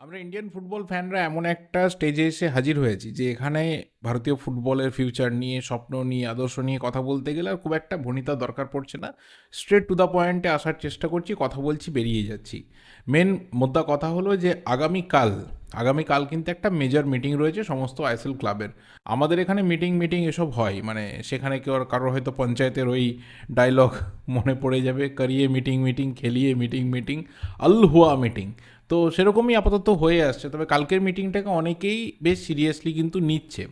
আমরা Indian football ফ্যানরা এমন একটা স্টেজে এসে হাজির হয়েছি যে এখানে ভারতীয় ফুটবলের ফিউচার নিয়ে, স্বপ্ন নিয়ে, আদর্শ নিয়ে কথা বলতে গেলে আর খুব একটা ভনিতা দরকার পড়ছে না। স্ট্রেট টু দ্য পয়েন্টে আসার চেষ্টা করছি, কথা বলছি, বেরিয়ে যাচ্ছি। মেন মোদ্দা কথা হলো যে আগামীকাল আগামীকাল কিন্তু একটা মেজর মিটিং রয়েছে সমস্ত আইএসএল ক্লাবের আমাদের এখানে মিটিং মিটিং এসব হয় মানে সেখানে কেউ কারোর হয়তো পঞ্চায়েতের ওই ডায়লগ মনে পড়ে যাবে, করিয়ে মিটিং মিটিং খেলিয়ে মিটিং মিটিং আলহুয়া মিটিং তো সেরকমই আপাতত হয়ে আসছে। তবে কালকের মিটিংটাকে অনেকেই বেশ সিরিয়াসলি কিন্তু নিচ্ছে।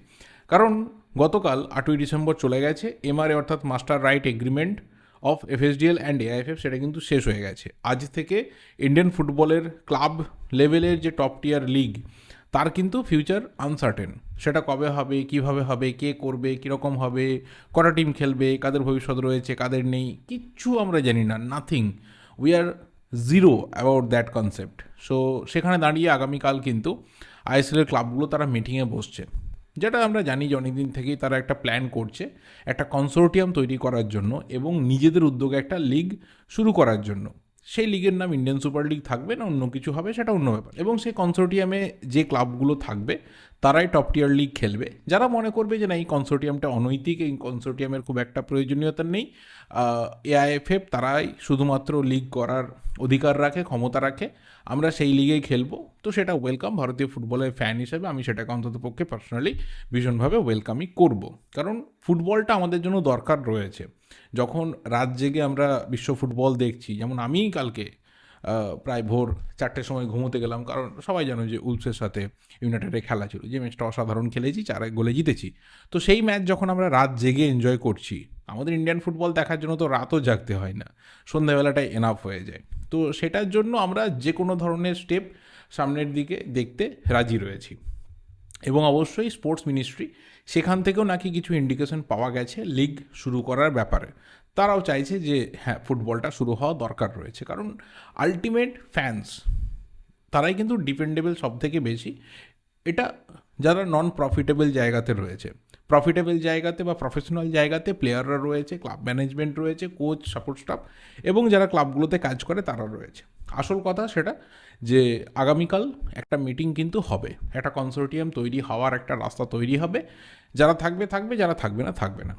কারণ গতকাল আটই ডিসেম্বর চলে গেছে। এমআরএ অর্থাৎ master right agreement of FSDL and AIFF সেটা কিন্তু শেষ হয়ে গেছে। আজ থেকে ইন্ডিয়ান ফুটবলের ক্লাব লেভেলের যে টপ টিয়ার লিগ তার কিন্তু ফিউচার আনসার্টেন সেটা কবে হবে, কীভাবে হবে, কে করবে, কীরকম হবে, কটা টিম খেলবে, কাদের ভবিষ্যৎ রয়েছে, কাদের নেই, কিচ্ছু আমরা জানি না nothing we are zero about that concept so সেখানে দাঁড়িয়ে আগামীকাল কিন্তু আইএসএলের ক্লাবগুলো তারা মিটিংয়ে বসছে। যেটা আমরা জানি যে অনেকদিন থেকেই তারা একটা প্ল্যান করছে, একটা কনসোর্টিয়াম তৈরি করার জন্য এবং নিজেদের উদ্যোগে একটা লিগ শুরু করার জন্য। সেই লিগের নাম ইন্ডিয়ান সুপার লিগ থাকবে না, অন্য কিছু হবে, সেটা অন্য ব্যাপার। এবং সেই কনসোর্টিয়ামে যে ক্লাবগুলো থাকবে, তারাই টপ টিয়ার লিগ খেলবে। যারা মনে করবে যে না, এই কনসোর্টিয়ামটা অনৈতিক, এই কনসোর্টিয়ামের খুব একটা প্রয়োজনীয়তা নেই এআইএফএফ তারাই শুধুমাত্র লিগ করার অধিকার রাখে, ক্ষমতা রাখে, আমরা সেই লিগেই খেলব। তো সেটা ওয়েলকাম ভারতীয় ফুটবলের ফ্যান হিসেবে আমি সেটাকে অন্তত পক্ষে পার্সোনালি ভীষণভাবে ওয়েলকামই করব। কারণ ফুটবলটা আমাদের জন্য দরকার রয়েছে। যখন রাত জেগে আমরা বিশ্ব ফুটবল দেখছি, যেমন আমিই কালকে প্রায় ভোর চারটের সময় ঘুমোতে গেলাম, কারণ সবাই জানো যে উলসের সাথে ইউনাইটেডের খেলা ছিল। যে ম্যাচটা অসাধারণ খেলেছি, চার এক গোলে জিতেছি। তো সেই ম্যাচ যখন আমরা রাত জেগে এনজয় করছি, আমাদের ইন্ডিয়ান ফুটবল দেখার জন্য তো রাতও জাগতে হয় না। সন্ধ্যাবেলাটাই এনাফ হয়ে যায়। তো সেটার জন্য আমরা যে কোনো ধরনের স্টেপ সামনের দিকে দেখতে রাজি রয়েছি। এবং অবশ্যই স্পোর্টস মিনিস্ট্রি সেখান থেকেও নাকি কিছু ইন্ডিকেশন পাওয়া গেছে লিগ শুরু করার ব্যাপারে। তারাও চাইছে যে হ্যাঁ ফুটবলটা শুরু হওয়া দরকার রয়েছে। কারণ আলটিমেট ফ্যান্স তারাই কিন্তু ডিপেন্ডেবল সব থেকে বেশি। এটা যারা নন প্রফিটেবল জায়গাতে রয়েছে প্রফিটেবল জায়গাতে বা প্রফেশনাল জায়গাতে প্লেয়াররা রয়েছে ক্লাব ম্যানেজমেন্ট রয়েছে কোচ সাপোর্ট স্টাফ এবং যারা ক্লাবগুলোতে কাজ করে তারা রয়েছে। আসল কথা সেটা যে আগামীকাল একটা মিটিং কিন্তু হবে। একটা কনসোর্টিয়াম তৈরি হওয়ার একটা রাস্তা তৈরি হবে। যারা থাকবে থাকবে, যারা থাকবে না থাকবে না।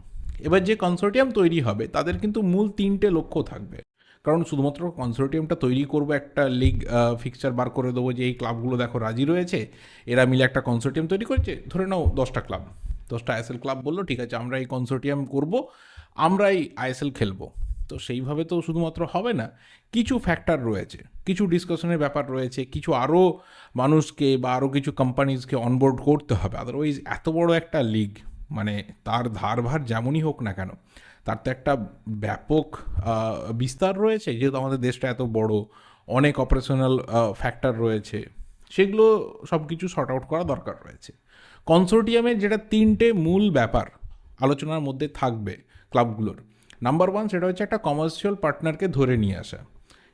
এবার যে কনসোর্টিয়াম তৈরি হবে, তাদের কিন্তু মূল তিনটে লক্ষ্য থাকবে। কারণ শুধুমাত্র কনসোর্টিয়ামটা তৈরি করব একটা লিগ ফিক্সচার বার করে দেবো যে এই ক্লাবগুলো দেখো রাজি রয়েছে। এরা মিলে একটা কনসোর্টিয়াম তৈরি করছে। ধরে নাও দশটা ক্লাব দশটা আইএসএল ক্লাব বলল, ঠিক আছে আমরা এই কনসোর্টিয়াম করব, আমরাই আইএসএল খেলব। তো সেইভাবে তো শুধুমাত্র হবে না, কিছু ফ্যাক্টর রয়েছে, কিছু ডিসকাশনের ব্যাপার রয়েছে, কিছু আরও মানুষকে বা আরও কিছু কোম্পানিজকে অনবোর্ড করতে হবে। আদারওয়াইজ এত বড় একটা লিগ মানে তার ধারভার যেমনই হোক না কেন, তার তো একটা ব্যাপক বিস্তার রয়েছে, যেহেতু আমাদের দেশটা এত বড়, অনেক অপারেশনাল ফ্যাক্টর রয়েছে, সেগুলো সব কিছু শর্ট আউট করা দরকার রয়েছে। কনসোর্টিয়ামের যেটা তিনটে মূল ব্যাপার আলোচনার মধ্যে থাকবে ক্লাবগুলোর নাম্বার ওয়ান সেটা হচ্ছে একটা কমার্শিয়াল পার্টনারকে ধরে নিয়ে আসা।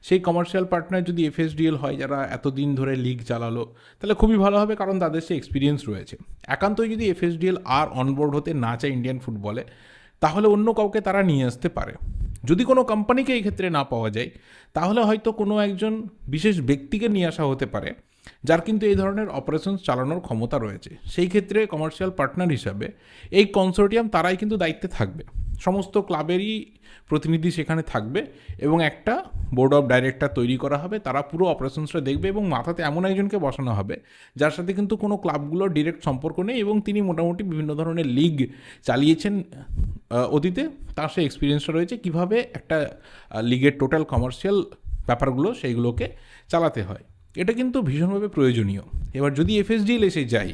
সেই কমার্শিয়াল পার্টনার যদি এফএসডিএল হয়, যারা এতদিন ধরে লিগ চালালো, তাহলে খুবই ভালো হবে কারণ তাদের সে এক্সপিরিয়েন্স রয়েছে। একান্তই যদি এফএসডিএল আর অনবোর্ড হতে না চায় ইন্ডিয়ান ফুটবলে তাহলে অন্য কাউকে তারা নিয়ে আসতে পারে। যদি কোনো কোম্পানিকে এই ক্ষেত্রে না পাওয়া যায়, তাহলে হয়তো কোনো একজন বিশেষ ব্যক্তিকে নিয়ে আসা হতে পারে, যার কিন্তু এই ধরনের অপারেশন চালানোর ক্ষমতা রয়েছে। সেই ক্ষেত্রে কমার্শিয়াল পার্টনার হিসাবে এই কনসোর্টিয়াম তারাই কিন্তু দায়িত্বে থাকবে। সমস্ত ক্লাবেরই প্রতিনিধি সেখানে থাকবে এবং একটা বোর্ড অফ ডাইরেক্টর তৈরি করা হবে, তারা পুরো অপারেশনসটা দেখবে এবং মাথাতে এমন একজনকে বসানো হবে, যার সাথে কিন্তু কোনো ক্লাবগুলোর ডিরেক্ট সম্পর্ক নেই এবং তিনি মোটামুটি বিভিন্ন ধরনের লিগ চালিয়েছেন অতীতে। তার সেই এক্সপিরিয়েন্সটা রয়েছে কীভাবে একটা লিগের টোটাল কমার্শিয়াল ব্যাপারগুলো সেইগুলোকে চালাতে হয়। এটা কিন্তু ভীষণভাবে প্রয়োজনীয়। এবার যদি এফএসডিএল এসে যাই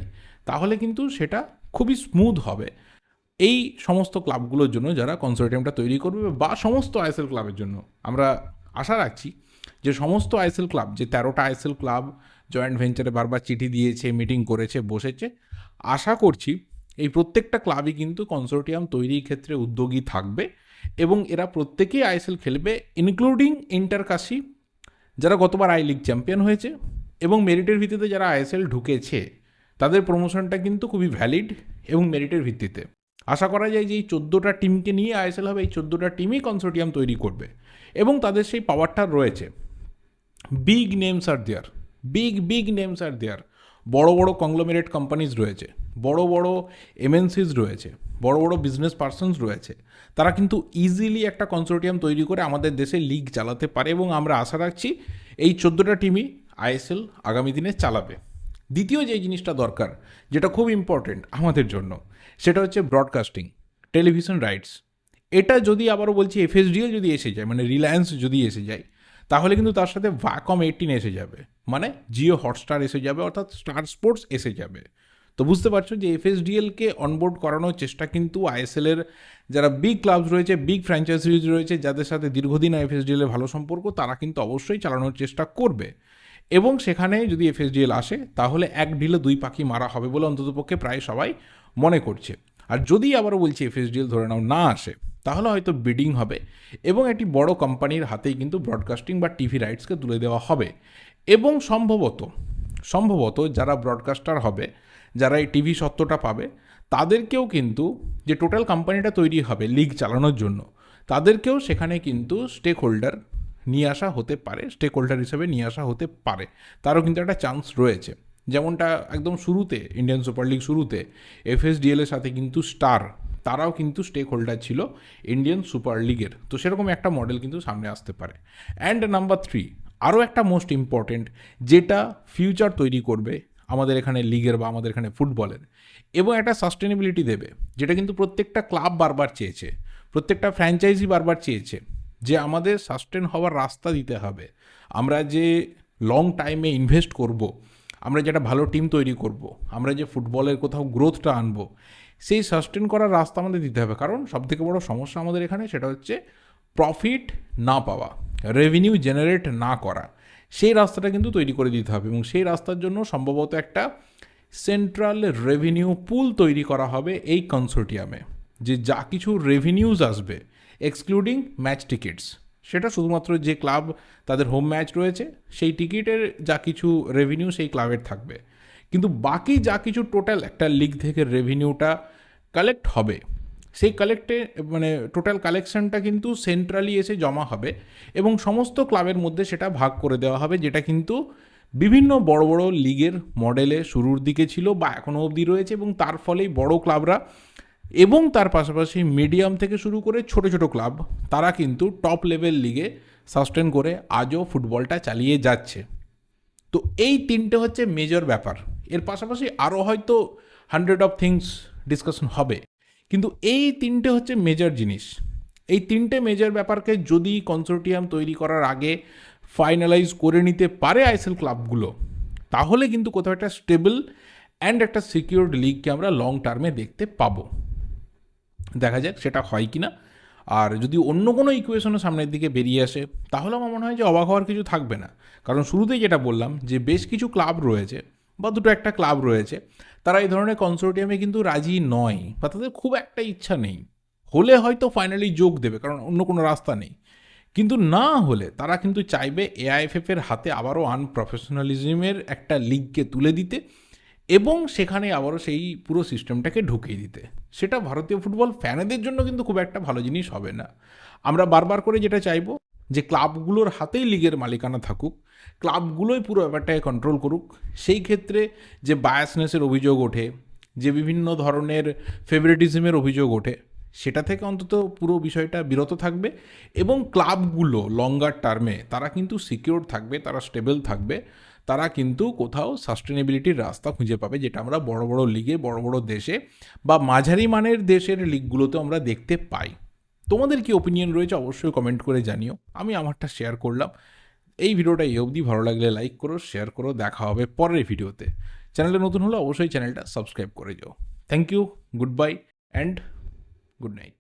তাহলে কিন্তু সেটা খুবই স্মুথ হবে। এই সমস্ত ক্লাবগুলোর জন্য যারা কনসোর্টিয়ামটা তৈরি করবে বা সমস্ত আইএসএল ক্লাবের জন্য। আমরা আশা রাখছি যে সমস্ত আইএসএল ক্লাব যে তেরোটা আইএসএল ক্লাব জয়েন্ট ভেঞ্চারে বারবার চিঠি দিয়েছে মিটিং করেছে, বসেছে, আশা করছি এই প্রত্যেকটা ক্লাবই কিন্তু কনসোর্টিয়াম তৈরির ক্ষেত্রে উদ্যোগী থাকবে এবং এরা প্রত্যেকেই আইএসএল খেলবে ইনক্লুডিং ইন্টারকাশি যারা গতবার আই লিগ চ্যাম্পিয়ন হয়েছে এবং মেরিটের ভিত্তিতে যারা আইএসএল ঢুকেছে, তাদের প্রমোশনটা কিন্তু খুবই ভ্যালিড এবং মেরিটের ভিত্তিতে। আশা করা যায় যে এই চোদ্দোটা টিমকে নিয়ে আইএসএল হবে, এই চোদ্দোটা টিমই কনসোর্টিয়াম তৈরি করবে। এবং তাদের সেই পাওয়ারটা রয়েছে। Big names are there big big names are there বড় বড় কংগ্লোমেরেট কোম্পানিজ রয়েছে। বড় বড় এমএনসিজ রয়েছে। বড় বড় বিজনেস পার্সনস রয়েছে। তারা কিন্তু ইজিলি একটা কনসোর্টিয়াম তৈরি করে আমাদের দেশে লিগ চালাতে পারে এবং আমরা আশা রাখছি এই চোদ্দোটা টিমই আইএসএল আগামী দিনে চালাবে। দ্বিতীয় যে জিনিসটা দরকার, যেটা খুব ইম্পর্টেন্ট আমাদের জন্য, সেটা হচ্ছে ব্রডকাস্টিং টেলিভিশন রাইটস এটা যদি আবারও বলছি এফএসডিএল যদি এসে যায় মানে রিলায়েন্স যদি এসে যায়, তাহলে কিন্তু তার সাথে ভাকম এইটিন এসে যাবে। মানে জিও হটস্টার এসে যাবে, অর্থাৎ স্টার স্পোর্টস এসে যাবে। তো বুঝতে পারছ যে এফএসডিএলকে অনবোর্ড করানোর চেষ্টা কিন্তু আইএসএলের যারা বিগ ক্লাবস রয়েছে বিগ ফ্র্যাঞ্চাইজিজ রয়েছে, যাদের সাথে দীর্ঘদিন এফএসডিএল এর ভালো সম্পর্ক, তারা কিন্তু অবশ্যই চালানোর চেষ্টা করবে। এবং সেখানে যদি এফএসডিএল আসে, তাহলে এক ঢিলে দুই পাখি মারা হবে বলে অন্ততপক্ষে প্রায় সবাই মনে করছে। আর যদি আবারও বলছি এফএসডিএল ধরে নাও না আসে, তাহলে হয়তো বিডিং হবে এবং একটি বড় কোম্পানির হাতেই কিন্তু ব্রডকাস্টিং বা টিভি রাইটসকে তুলে দেওয়া হবে। এবং সম্ভবত সম্ভবত যারা ব্রডকাস্টার হবে, যারা এই টিভি সত্ত্বটা পাবে, তাদেরকেও কিন্তু যে টোটাল কোম্পানিটা তৈরি হবে লিগ চালানোর জন্য, তাদেরকেও সেখানে কিন্তু স্টেক হোল্ডার নিয়ে আসা হতে পারে স্টেক হোল্ডার হিসেবে নিয়ে আসা হতে পারে। তারও কিন্তু একটা চান্স রয়েছে। যেমনটা একদম শুরুতে ইন্ডিয়ান সুপার লিগ শুরুতে এফএসডিএল এর সাথে কিন্তু স্টার তারাও কিন্তু স্টেক হোল্ডার ছিল ইন্ডিয়ান সুপার লিগের তো সেরকম একটা মডেল কিন্তু সামনে আসতে পারে। অ্যান্ড নাম্বার থ্রি আরও একটা মোস্ট ইম্পর্টেন্ট যেটা ফিউচার তৈরি করবে আমাদের এখানে লিগের বা আমাদের এখানে ফুটবলের এবং একটা সাস্টেনেবিলিটি দেবে, যেটা কিন্তু প্রত্যেকটা ক্লাব বারবার চেয়েছে, প্রত্যেকটা ফ্র্যাঞ্চাইজি বারবার চেয়েছে। যে আমাদের সাস্টেন হওয়ার রাস্তা দিতে হবে। আমরা যে লং টাইমে ইনভেস্ট করব, আমরা যেটা ভালো টিম তৈরি করব, আমরা যে ফুটবলের কোথাও গ্রোথটা আনব, সেই সাস্টেন করার রাস্তা আমাদের দিতে হবে। কারণ সবথেকে বড় সমস্যা আমাদের এখানে সেটা হচ্ছে প্রফিট না পাওয়া রেভিনিউ জেনারেট না করা। সেই রাস্তাটা কিন্তু তৈরি করে দিতে হবে এবং সেই রাস্তার জন্য সম্ভবত একটা সেন্ট্রাল রেভিনিউ পুল তৈরি করা হবে এই কনসোর্টিয়ামে যে যা কিছু রেভিনিউজ আসবে এক্সক্লুডিং ম্যাচ টিকিটস সেটা শুধুমাত্র যে ক্লাব তাদের হোম ম্যাচ রয়েছে, সেই টিকিটের যা কিছু রেভিনিউ সেই ক্লাবের থাকবে। কিন্তু বাকি যা কিছু টোটাল একটা লিগ থেকে রেভিনিউটা কালেক্ট হবে, সেই কালেক্টে মানে টোটাল কালেকশনটা কিন্তু সেন্ট্রালি এসে জমা হবে এবং সমস্ত ক্লাবের মধ্যে সেটা ভাগ করে দেওয়া হবে, যেটা কিন্তু বিভিন্ন বড় বড় লিগের মডেলে শুরুর দিকে ছিল বা এখনও অবধি রয়েছে এবং তার ফলেই বড় ক্লাবরা এবং তার পাশাপাশি মিডিয়াম থেকে শুরু করে ছোট ছোট ক্লাব, তারা কিন্তু টপ লেভেল লিগে সাস্টেন করে আজও ফুটবলটা চালিয়ে যাচ্ছে। তো এই তিনটে হচ্ছে মেজর ব্যাপার। এর পাশাপাশি আরও হয়তো হান্ড্রেড অফ থিংস ডিসকাশন হবে। কিন্তু এই তিনটে হচ্ছে মেজর জিনিস। এই তিনটে মেজর ব্যাপারকে যদি কনসোর্টিয়াম তৈরি করার আগে ফাইনালাইজ করে নিতে পারে আইসেল ক্লাবগুলো, তাহলে কিন্তু কোথাও একটা স্টেবল অ্যান্ড একটা সিকিউরড লিগকে আমরা লং টার্মে দেখতে পাবো। দেখা যাক সেটা হয় কি না। আর যদি অন্য কোনো ইকুয়েশনও সামনের দিকে বেরিয়ে আসে তাহলে আমার মনে হয় যে অবাক হওয়ার কিছু থাকবে না। কারণ শুরুতেই যেটা বললাম যে বেশ কিছু ক্লাব রয়েছে বা দুটো একটা ক্লাব রয়েছে, তারা এই ধরনের কনসোর্টিয়ামে কিন্তু রাজি নয় বা তাদের খুব একটা ইচ্ছা নেই। হলে হয়তো ফাইনালি যোগ দেবে, কারণ অন্য কোনো রাস্তা নেই। কিন্তু না হলে তারা কিন্তু চাইবে এআইএফএফ এর হাতে আবারও আনপ্রফেশনালিজমের একটা লিগকে তুলে দিতে। এবং সেখানে আবারও সেই পুরো সিস্টেমটাকে ঢুকিয়ে দিতে। সেটা ভারতীয় ফুটবল ফ্যানেদের জন্য কিন্তু খুব একটা ভালো জিনিস হবে না। আমরা বারবার করে যেটা চাইব, যে ক্লাবগুলোর হাতেই লিগের মালিকানা থাকুক ক্লাবগুলোই পুরো ব্যাপারটাকে কন্ট্রোল করুক। সেই ক্ষেত্রে যে বায়াসনেসের অভিযোগ ওঠে, যে বিভিন্ন ধরনের ফেভারিটিজমের অভিযোগ ওঠে, সেটা থেকে অন্তত পুরো বিষয়টা বিরত থাকবে এবং ক্লাবগুলো লঙ্গার টার্মে তারা কিন্তু সিকিউর থাকবে, তারা স্টেবল থাকবে। তারা কিন্তু কোথাও সাস্টেনেবিলিটির রাস্তা খুঁজে পাবে, যেটা আমরা বড় বড় লিগে, বড় বড় দেশে বা মাঝারি মানের দেশের লিগগুলোতে আমরা দেখতে পাই। তোমাদের কি ওপিনিয়ন রয়েছে অবশ্যই কমেন্ট করে জানিও। আমি আমারটা শেয়ার করলাম। এই ভিডিওটা এই অবধি। ভালো লাগলে লাইক করো শেয়ার করো। দেখা হবে পরের ভিডিওতে। চ্যানেলে নতুন হলে অবশ্যই চ্যানেলটা সাবস্ক্রাইব করে যাও। Thank you goodbye and good night